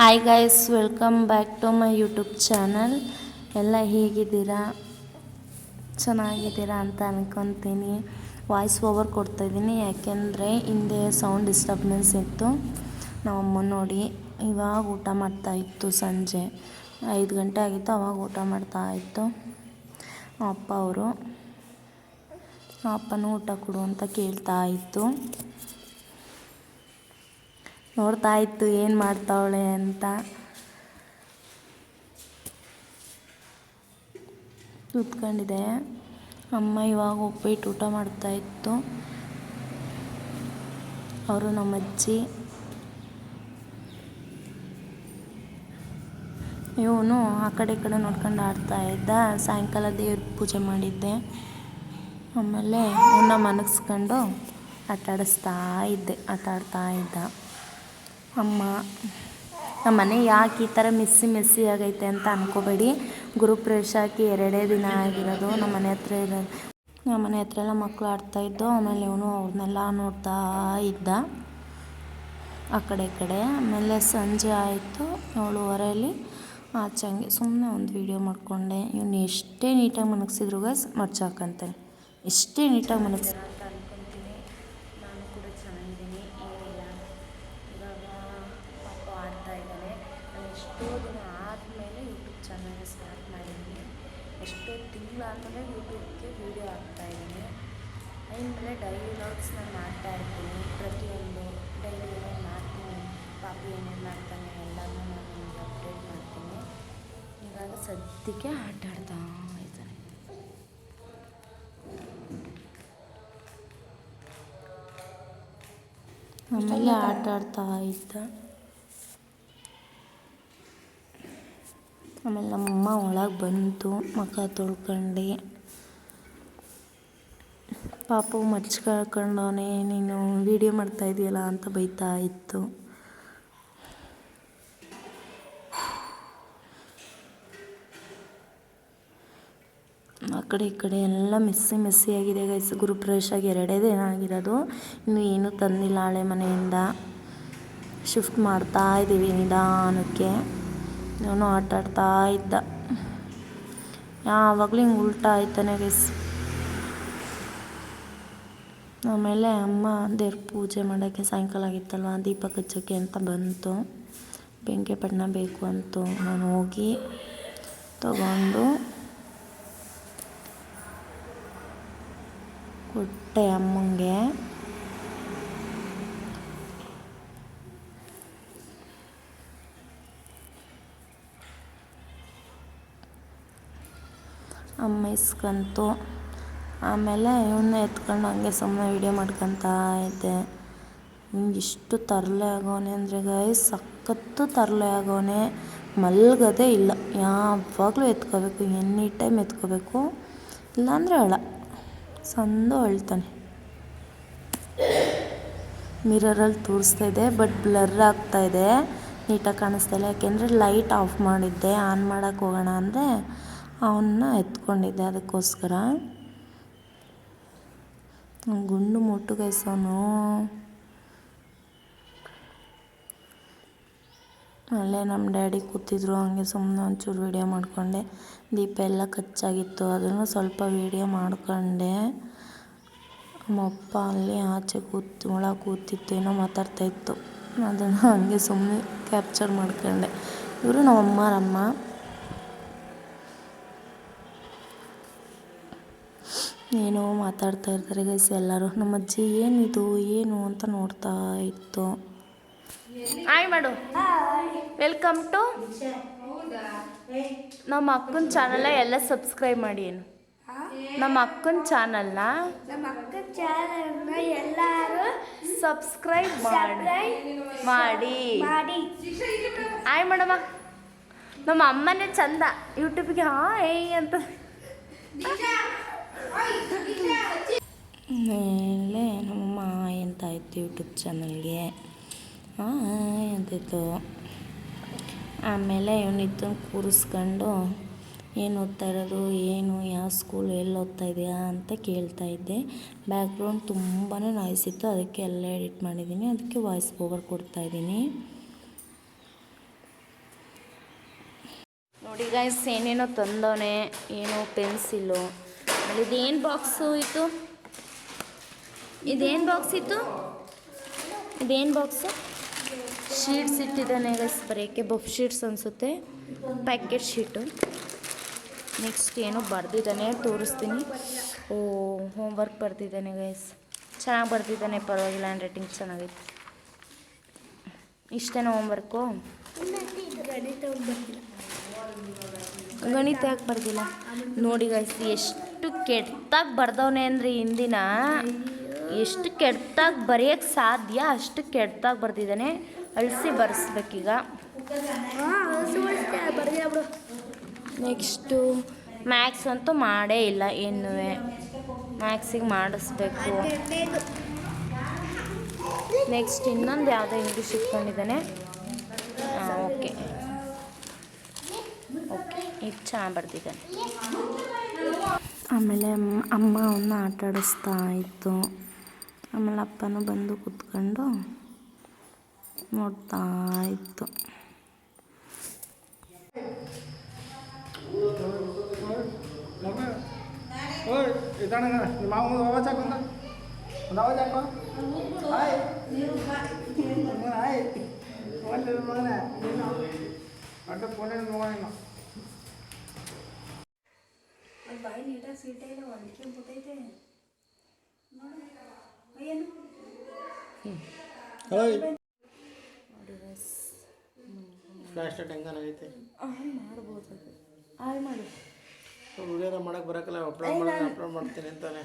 Hi guys welcome back to my YouTube channel ಎಲ್ಲ ಹೇಗಿದ್ದೀರಾ? ಚೆನ್ನಾಗಿದ್ದೀರಾ ಅಂತ ಅನ್ಕೊತೀನಿ. ವಾಯ್ಸ್ ಓವರ್ ಕೊಡ್ತಾಯಿದ್ದೀನಿ ಯಾಕೆಂದರೆ ಹಿಂದೆ ಸೌಂಡ್ ಡಿಸ್ಟರ್ಬೆನ್ಸ್ ಇತ್ತು. ನಮ್ಮಮ್ಮ ನೋಡಿ, ಇವಾಗ ಊಟ ಮಾಡ್ತಾ ಇತ್ತು ಸಂಜೆ. ಐದು ಗಂಟೆ ಆಗಿತ್ತು, ಅವಾಗ ಊಟ ಮಾಡ್ತಾ ಇತ್ತು. ಅಪ್ಪ ಅವರು, ಅಪ್ಪನೂ ಊಟ ಕೊಡು ಅಂತ ಕೇಳ್ತಾ ಇತ್ತು. ನೋಡ್ತಾ ಇತ್ತು ಏನು ಮಾಡ್ತಾವಳೆ ಅಂತ. ಕೂತ್ಕೊಂಡಿದೆ. ಅಮ್ಮ ಇವಾಗ ಉಪ್ಪಿಟ್ಟು ಊಟ ಮಾಡ್ತಾಯಿತ್ತು. ಅವರು ನಮ್ಮ ಅಜ್ಜಿ ಇವನು ಆ ಕಡೆ ಈ ಕಡೆ ನೋಡ್ಕೊಂಡು ಆಡ್ತಾ ಇದ್ದ. ಸಾಯಂಕಾಲ ದೇವ್ರ ಪೂಜೆ ಮಾಡಿದ್ದೆ. ಆಮೇಲೆ ಇವನ್ನ ಮನಗಿಸ್ಕೊಂಡು ಆಟ ಆಡಿಸ್ತಾ ಇದ್ದೆ ಆಟ ಆಡ್ತಾ ಇದ್ದ. ಅಮ್ಮ, ನಮ್ಮ ಮನೆ ಯಾಕೆ ಈ ಥರ ಮಿಸ್ಸಿ ಮಿಸ್ಸಿ ಆಗೈತೆ ಅಂತ ಅನ್ಕೋಬೇಡಿ. ಗುರುಪ್ರವೇಶ ಹಾಕಿ ಎರಡೇ ದಿನ ಆಗಿರೋದು. ನಮ್ಮ ಮನೆ ಹತ್ರ ಇರೋದು ನಮ್ಮ ಮನೆ ಹತ್ರ ಎಲ್ಲ ಮಕ್ಕಳು ಆಡ್ತಾಯಿದ್ದು ಆಮೇಲೆ ಇವನು ಅವ್ರನ್ನೆಲ್ಲ ನೋಡ್ತಾ ಇದ್ದ. ಆ ಕಡೆ ಕಡೆ. ಆಮೇಲೆ ಸಂಜೆ ಆಯಿತು, ಏಳುವರೆಯಲ್ಲಿ ಆಚಂಗೆ ಸುಮ್ಮನೆ ಒಂದು ವೀಡಿಯೋ ಮಾಡಿಕೊಂಡೆ. ಇವನು ಎಷ್ಟೇ ನೀಟಾಗಿ ಮನಗಿಸಿದ್ರು ಗಸ್ ಮರ್ಚಾಕಂತೆ. ಎಷ್ಟೇ ನೀಟಾಗಿ ಮನಗಿಸ್ ಅಂತ ಅನ್ಕೊತೀನಿ ನಾನು ಕೂಡ ಚೆನ್ನಾಗಿದ್ದೀನಿ ಏನಿಲ್ಲ ಇವಾಗ ಪಾಪ ಆಡ್ತಾ ಇದ್ದಾನೆ ನಾನು ಎಷ್ಟೋ ದಿನ ಆದಮೇಲೆ ಯೂಟ್ಯೂಬ್ ಚಾನಲ್ ಸ್ಟಾರ್ಟ್ ಮಾಡಿದ್ದೀನಿ. ಎಷ್ಟೋ ತಿಂಗಳಾದಮೇಲೆ ಯೂಟ್ಯೂಬ್ಗೆ ವೀಡಿಯೋ ಹಾಕ್ತಾಯಿದ್ದೀನಿ ಆಮೇಲೆ ಡೈಲಿ ವ್ಲಾಗ್ಸ್ನ ನಾನು ಮಾಡ್ತಾ ಇರ್ತೀನಿ. ಪ್ರತಿಯೊಂದು ಡೈಲಿ ಏನೇನು ಮಾಡ್ತೀನಿ. ಪಾಪು ಏನೇನು ಮಾಡ್ತಾನೆ ಎಲ್ಲನೂ ನಾನು ನಿಮಗೆ ಅಪ್ಡೇಟ್ ಮಾಡ್ತೀನಿ. ಇವಾಗ ಸದ್ಯಕ್ಕೆ ಆಟ ಆಡ್ತಾ ಇದ್ದಾನೆ. ಆಮೇಲೆ ಆಟ ಆಡ್ತಾ ಇದ್ದ. ಆಮೇಲೆ ನಮ್ಮಮ್ಮ ಒಳಗೆ ಬಂತು ಮುಖ ತೊಳ್ಕೊಂಡು ಪಾಪು ಮಚ್ಕಳ್ಕೊಂಡವನೇ ನೀನು ವೀಡಿಯೋ ಮಾಡ್ತಾ ಇದೆಯಲ್ಲ ಅಂತ ಬೈತಾ ಇತ್ತು. ಆ ಕಡೆ ಈ ಕಡೆ ಎಲ್ಲ ಮೆಸ್ಸಿ ಮೆಸ್ಸಿ ಆಗಿದೆ ಗೈಸ್ ಗುರುಪ್ರವೇಶ ಆಗಿ ಎರಡೇ ದಿನ ಆಗಿರೋದು. ಇನ್ನು ಏನೂ ತಂದಿಲ್ಲ ಹಳೆ ಮನೆಯಿಂದ. ಶಿಫ್ಟ್ ಮಾಡ್ತಾ ಇದ್ದೀವಿ ನಿಧಾನಕ್ಕೆ. ಇವನು ಆಟ ಆಡ್ತಾ ಇದ್ದ. ಯಾವಾಗಲೂ ಹಿಂಗೆ ಉಲ್ಟಾ ಆಯ್ತಾನೆ ಗೈಸ್ ಆಮೇಲೆ ಅಮ್ಮ ದೇವ್ರ ಪೂಜೆ ಮಾಡೋಕ್ಕೆ ಸಾಯಂಕಾಲ ಆಗಿತ್ತಲ್ವ, ದೀಪ ಕಚ್ಚೋಕ್ಕೆ ಅಂತ ಬಂತು. ಬೆಂಕಿ ಪಟ್ಟಣ ಬೇಕು ಅಂತು ನಾನು ಹೋಗಿ ತಗೊಂಡು ಕೊಟ್ಟೆ ಅಮ್ಮಂಗೆ. ಅಮ್ಮ ಇಸ್ಕಂತು. ಆಮೇಲೆ ಇವನ್ನ ಎತ್ಕೊಂಡು ಹಂಗೆ ಸುಮ್ಮನೆ ವೀಡಿಯೋ ಮಾಡ್ಕೊತಾ ಇದ್ದೆ. ಹಿಂಗೆ ಇಷ್ಟು ತರಲೆ ಆಗೋನೆ ಅಂದರೆ ಗಾಯ ಸಖತ್ತು ತರಲೆ ಆಗೋನೆ. ಮಲ್ಗದೇ ಇಲ್ಲ. ಯಾವಾಗಲೂ ಎತ್ಕೋಬೇಕು, ಎನಿ ಟೈಮ್ ಎತ್ಕೋಬೇಕು. ಇಲ್ಲಾಂದರೆ ಅಳ. ಸಂದು ಅಳ್ತಾನೆ. ಮಿರರಲ್ಲಿ ತೋರಿಸ್ತಾ ಇದೆ, ಬಟ್ ಬ್ಲರ್ ಆಗ್ತಾ ಇದೆ. ನೀಟಾಗಿ ಕಾಣಿಸ್ತಾ ಇಲ್ಲ. ಯಾಕೆಂದರೆ ಲೈಟ್ ಆಫ್ ಮಾಡಿದ್ದೆ. ಆನ್ ಮಾಡೋಕ್ಕೆ ಹೋಗೋಣ ಅಂದರೆ ಅವನ್ನ ಎತ್ಕೊಂಡಿದ್ದೆ ಅದಕ್ಕೋಸ್ಕರ. ಗುಂಡು ಮುಟ್ಟು ಕೈಸೋನು ಅಲ್ಲೇ ನಮ್ಮ ಡ್ಯಾಡಿ ಕೂತಿದ್ರು, ಹಂಗೆ ಸುಮ್ಮನೆ ಒಂಚೂರು ವೀಡಿಯೋ ಮಾಡಿಕೊಂಡೆ. ದೀಪ ಎಲ್ಲ ಕಚ್ಚಾಗಿತ್ತು, ಅದನ್ನು ಸ್ವಲ್ಪ ವೀಡಿಯೋ ಮಾಡ್ಕೊಂಡೆ. ನಮ್ಮಪ್ಪ ಅಲ್ಲಿ ಆಚೆ ಕೂತು, ಒಳ ಕೂತಿತ್ತು, ಏನೋ ಮಾತಾಡ್ತಾಯಿತ್ತು ಅದನ್ನು ಹಂಗೆ ಸುಮ್ಮನೆ ಕ್ಯಾಪ್ಚರ್ ಮಾಡ್ಕೊಂಡೆ. ಇವರು ನಮ್ಮ ನಮ್ಮಮ್ಮರಮ್ಮ ಏನೋ ಮಾತಾಡ್ತಾ ಇರ್ತಾರೆ ಗೈಸ್ ಎಲ್ಲರೂ. ನಮ್ಮ ಅಜ್ಜಿ ಏನಿದು, ಏನು ಅಂತ ನೋಡ್ತಾ ಇತ್ತು. ಹಾಯ್ ಮಾಡು. ವೆಲ್ಕಮ್ ಟು ನಮ್ಮ ಅಕ್ಕನ ಚಾನಲ್ನ ಎಲ್ಲ ಸಬ್ಸ್ಕ್ರೈಬ್ ಮಾಡಿ ಏನು. ನಮ್ಮ ಅಕ್ಕನ ಚಾನಲ್ನ ಸಬ್ಸ್ಕ್ರೈಬ್ ಮಾಡಿ ಮಾಡಿ. ಹಾಯ್ ಮೇಡಮ ನಮ್ಮ ಅಮ್ಮನೇ ಚಂದ. ಯೂಟ್ಯೂಬ್ಗೆ ಹಾಂ ಏಯ್ ಅಂತ. ಮೇಲೆ ನಮ್ಮಮ್ಮ ಅಂತ ಯೂಟ್ಯೂಬ್ ಚಾನಲ್ಗೆ. ಅಂತಿತ್ತು ಆಮೇಲೆ ಇವನಿತ್ತು ಕೂರಿಸ್ಕೊಂಡು ಏನು ಓದ್ತಾ ಇರೋದು, ಏನು, ಯಾವ ಸ್ಕೂಲ್ ಎಲ್ಲಿ ಓದ್ತಾ ಇದೆಯಾ ಅಂತ ಕೇಳ್ತಾ ಇದ್ದೆ. ಬ್ಯಾಕ್ಗ್ರೌಂಡ್ ತುಂಬಾ ನಾಯ್ಸ್ ಇತ್ತು, ಅದಕ್ಕೆ ಎಲ್ಲ ಎಡಿಟ್ ಮಾಡಿದ್ದೀನಿ ಅದಕ್ಕೆ ವಾಯ್ಸ್ ಓವರ್ ಕೊಡ್ತಾ ಇದ್ದೀನಿ. ನೋಡಿ ಗೈಸ್ ಏನೇನೋ ತಂದವನೇ, ಏನೋ ಪೆನ್ಸಿಲ್ಲು ಆಮೇಲೆ ಇದೇನು ಬಾಕ್ಸು ಇತ್ತು? ಇದೇನು ಬಾಕ್ಸ್ ಇತ್ತು? ಇದೇನು ಬಾಕ್ಸು ಶೀಟ್ಸ್ ಇಟ್ಟಿದ್ದಾನೆ ಗಸ್ ಬರೆಯೋಕ್ಕೆ ಬಫ್ ಶೀಟ್ಸ್ ಅನಿಸುತ್ತೆ. ಪ್ಯಾಕೆಟ್ ಶೀಟು ನೆಕ್ಸ್ಟ್ ಏನೋ ಬರೆದಿದ್ದಾನೆ ತೋರಿಸ್ತೀನಿ. ಓ ಹೋಮ್ವರ್ಕ್ ಬರ್ತಿದ್ದಾನೆ ಗೈಸ್ ಚೆನ್ನಾಗಿ ಬರ್ತಿದ್ದಾನೆ ಪರವಾಗಿಲ್ಲ ಹ್ಯಾಂಡ್ ರೈಟಿಂಗ್ ಚೆನ್ನಾಗೈತೆ. ಇಷ್ಟೇನೋ ಹೋಮ್ವರ್ಕು ಗಣಿತ ಯಾಕೆ ಬರ್ದಿಲ್ಲ? ನೋಡಿ ಗೈಸ್ ಎಷ್ಟು ಕೆಟ್ಟಾಗಿ ಬರ್ದವನೆ ಅಂದರೆ ಹಿಂದಿನ ಎಷ್ಟು ಕೆಟ್ಟಾಗಿ ಬರೆಯೋಕ್ಕೆ ಸಾಧ್ಯ? ಅಷ್ಟು ಕೆಟ್ಟಾಗಿ ಬರ್ದಿದ್ದಾನೆ. ಅಳಿಸಿ ಬರ್ಸ್ಬೇಕೀಗ. ನೆಕ್ಸ್ಟು ಮ್ಯಾಕ್ಸ್ ಅಂತೂ ಮಾಡೇ ಇಲ್ಲ ಏನು ಮ್ಯಾಕ್ಸಿಗೆ ಮಾಡಿಸ್ಬೇಕು. ನೆಕ್ಸ್ಟ್ ಇನ್ನೊಂದು ಯಾವುದೋ ಇಂಗ್ಲೀಷ್ ಇಟ್ಕೊಂಡಿದ್ದಾನೆ. ಓಕೆ. ಓಕೆ ಇದು ಚೆನ್ನಾಗಿ ಬರ್ದಿದ್ದಾನೆ. ಆಮೇಲೆ ಅಮ್ಮ- ಅವನ್ನ ಆಟ ಆಡಿಸ್ತಾ ಇತ್ತು. ಆಮೇಲೆ ಅಪ್ಪನೂ ಬಂದು ಕೂತ್ಕೊಂಡು ನೋಡ್ತಾ ಇತ್ತು. ಅಡ್ಡ ಇದ್ದಾಣ ನಿಮ್ಮ ಒಳ್ಳೆ ನೀಟಾಗಿ ಸೀಟೇ ಇಲ್ಲ ಫೋನೇ ಏನು? ಫ್ಲಾಶ್ ಐತೆ ಆನ್ ಮಾಡ್ಬೋದು. ಆಯ್ ಮಾಡಿ. ವಿಡಿಯೋದ ಮಾಡಕ್ಕೆ ಬರೋಕ್ಕಲ್ಲ ಅಪ್ಲೋಡ್ ಮಾಡೋದು ಅಪ್ಲೋಡ್ ಮಾಡ್ತೀನಿ ಅಂತಾನೆ.